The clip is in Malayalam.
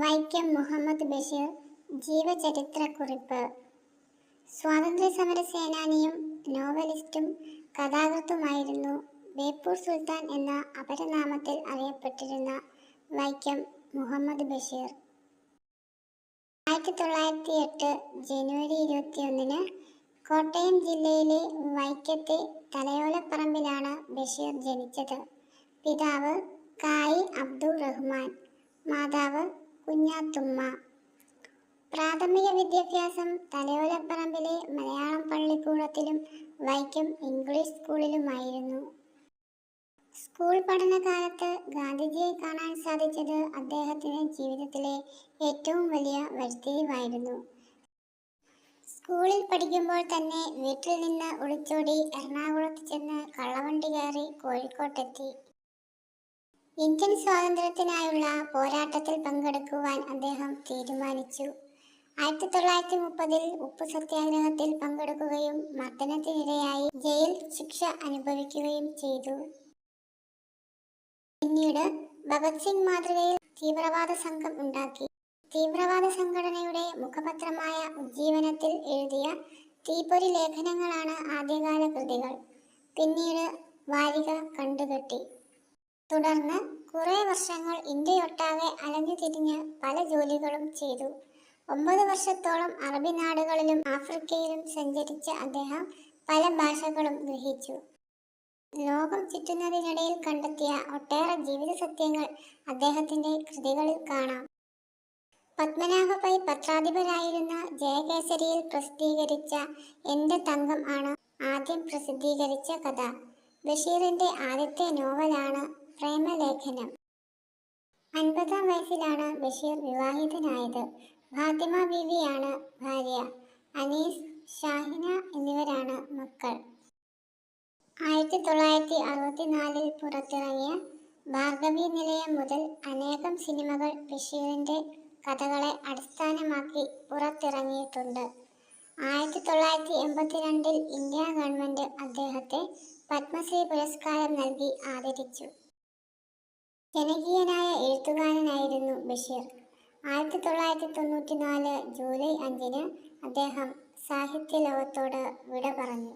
വൈക്കം മുഹമ്മദ് ബഷീർ ജീവചരിത്രക്കുറിപ്പ്. സ്വാതന്ത്ര്യസമര സേനാനിയും നോവലിസ്റ്റും കഥാകൃത്തുമായിരുന്നു ബേപ്പൂർ സുൽത്താൻ എന്ന അപരനാമത്തിൽ അറിയപ്പെട്ടിരുന്ന വൈക്കം മുഹമ്മദ് ബഷീർ. ആയിരത്തി തൊള്ളായിരത്തി എട്ട് ജനുവരി ഇരുപത്തിയൊന്നിന് കോട്ടയം ജില്ലയിലെ വൈക്കത്തെ തലയോലപ്പറമ്പിലാണ് ബഷീർ ജനിച്ചത്. പിതാവ് കായി അബ്ദുൾ റഹ്മാൻ മാതാവ് കുഞ്ഞാത്തുമ്മ പ്രാഥമിക വിദ്യാഭ്യാസം തലയോലപ്പറമ്പിലെ മലയാളം പള്ളിക്കൂടത്തിലും വൈക്കം ഇംഗ്ലീഷ് സ്കൂളിലുമായിരുന്നു. സ്കൂൾ പഠനകാലത്ത് ഗാന്ധിജിയെ കാണാൻ സാധിച്ചത് അദ്ദേഹത്തിന്റെ ജീവിതത്തിലെ ഏറ്റവും വലിയ വഴിത്തിരിവായിരുന്നു സ്കൂളിൽ പഠിക്കുമ്പോൾ തന്നെ വീട്ടിൽ നിന്ന് ഒളിച്ചോടി എറണാകുളത്ത് ചെന്ന് കള്ളവണ്ടി കയറി കോഴിക്കോട്ടെത്തി. ഇന്ത്യൻ സ്വാതന്ത്ര്യത്തിനായുള്ള പോരാട്ടത്തിൽ പങ്കെടുക്കുവാൻ അദ്ദേഹം തീരുമാനിച്ചു. ആയിരത്തി തൊള്ളായിരത്തി മുപ്പതിൽ ഉപ്പു സത്യാഗ്രഹത്തിൽ പങ്കെടുക്കുകയും മർദ്ദനത്തിനിരയായി ജയിൽ ശിക്ഷ അനുഭവിക്കുകയും ചെയ്തു. പിന്നീട് ഭഗത് സിംഗ് മാതൃകയിൽ തീവ്രവാദ സംഘം ഉണ്ടാക്കി. തീവ്രവാദ സംഘടനയുടെ മുഖപത്രമായ ഉജ്ജീവനത്തിൽ എഴുതിയ തീപ്പൊരി ലേഖനങ്ങളാണ് ആദ്യകാല കൃതികൾ. പിന്നീട് വാരിക കണ്ടുകെട്ടി. തുടർന്ന് കുറേ വർഷങ്ങൾ ഇന്ത്യയൊട്ടാകെ അലഞ്ഞു തിരിഞ്ഞ് പല ജോലികളും ചെയ്തു. ഒമ്പത് വർഷത്തോളം അറബി നാടുകളിലും ആഫ്രിക്കയിലും സഞ്ചരിച്ച അദ്ദേഹം പല ഭാഷകളും ഗ്രഹിച്ചു. ലോകം ചുറ്റുന്നതിനിടയിൽ കണ്ടെത്തിയ ഒട്ടേറെ ജീവിത സത്യങ്ങൾ അദ്ദേഹത്തിന്റെ കൃതികളിൽ കാണാം. പത്മനാഭ പൈ പത്രാധിപരായിരുന്ന ജയകേസരിയിൽ പ്രസിദ്ധീകരിച്ച എന്റെ തങ്കം ആണ് ആദ്യം പ്രസിദ്ധീകരിച്ച കഥ. ബഷീറിന്റെ ആദ്യത്തെ നോവലാണ് പ്രേമലേഖനം. അൻപതാം വയസ്സിലാണ് ബഷീർ വിവാഹിതനായത്. ഫാത്തിമ ബീവിയാണ് ഭാര്യ. അനീസ് ഷാഹിന എന്നിവരാണ് മക്കൾ. ആയിരത്തി തൊള്ളായിരത്തി അറുപത്തിനാലിൽ പുറത്തിറങ്ങിയ ഭാർഗവി നിലയം മുതൽ അനേകം സിനിമകൾ ബഷീറിന്റെ കഥകളെ അടിസ്ഥാനമാക്കി പുറത്തിറങ്ങിയിട്ടുണ്ട്. ആയിരത്തി തൊള്ളായിരത്തി എൺപത്തിരണ്ടിൽ ഇന്ത്യ ഗവൺമെന്റ് അദ്ദേഹത്തെ പത്മശ്രീ പുരസ്കാരം നൽകി ആദരിച്ചു. ജനകീയനായ എഴുത്തുകാരനായിരുന്നു ബഷീർ. ആയിരത്തി തൊള്ളായിരത്തി തൊണ്ണൂറ്റി നാല് ജൂലൈ അഞ്ചിന് അദ്ദേഹം സാഹിത്യ ലോകത്തോട് വിട പറഞ്ഞു.